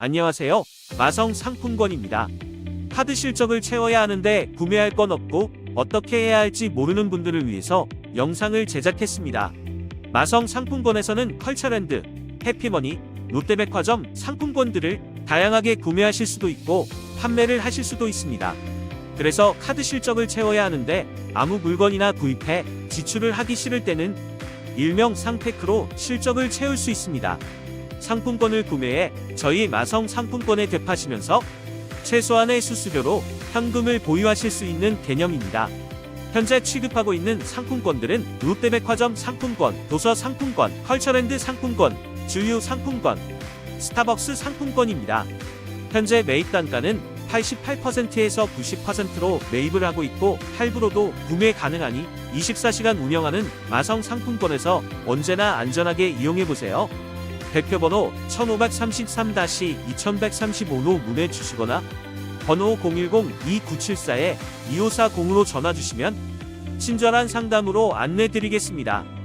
안녕하세요. 마성 상품권입니다. 카드 실적을 채워야 하는데 구매할 건 없고 어떻게 해야 할지 모르는 분들을 위해서 영상을 제작했습니다. 마성 상품권에서는 컬처랜드, 해피머니, 롯데백화점 상품권들을 다양하게 구매하실 수도 있고 판매를 하실 수도 있습니다. 그래서 카드 실적을 채워야 하는데 아무 물건이나 구입해 지출을 하기 싫을 때는 일명 상테크로 실적을 채울 수 있습니다. 상품권을 구매해 저희 마성 상품권에 되파시면서 최소한의 수수료로 현금을 보유하실 수 있는 개념입니다. 현재 취급하고 있는 상품권들은 롯데백화점 상품권, 도서 상품권, 컬처랜드 상품권, 주유 상품권, 스타벅스 상품권입니다. 현재 매입 단가는 88%에서 90%로 매입을 하고 있고 할부로도 구매 가능하니 24시간 운영하는 마성 상품권에서 언제나 안전하게 이용해 보세요. 대표번호 1533-2135로 문의 주시거나 번호 010-2974-2540으로 전화 주시면 친절한 상담으로 안내 드리겠습니다.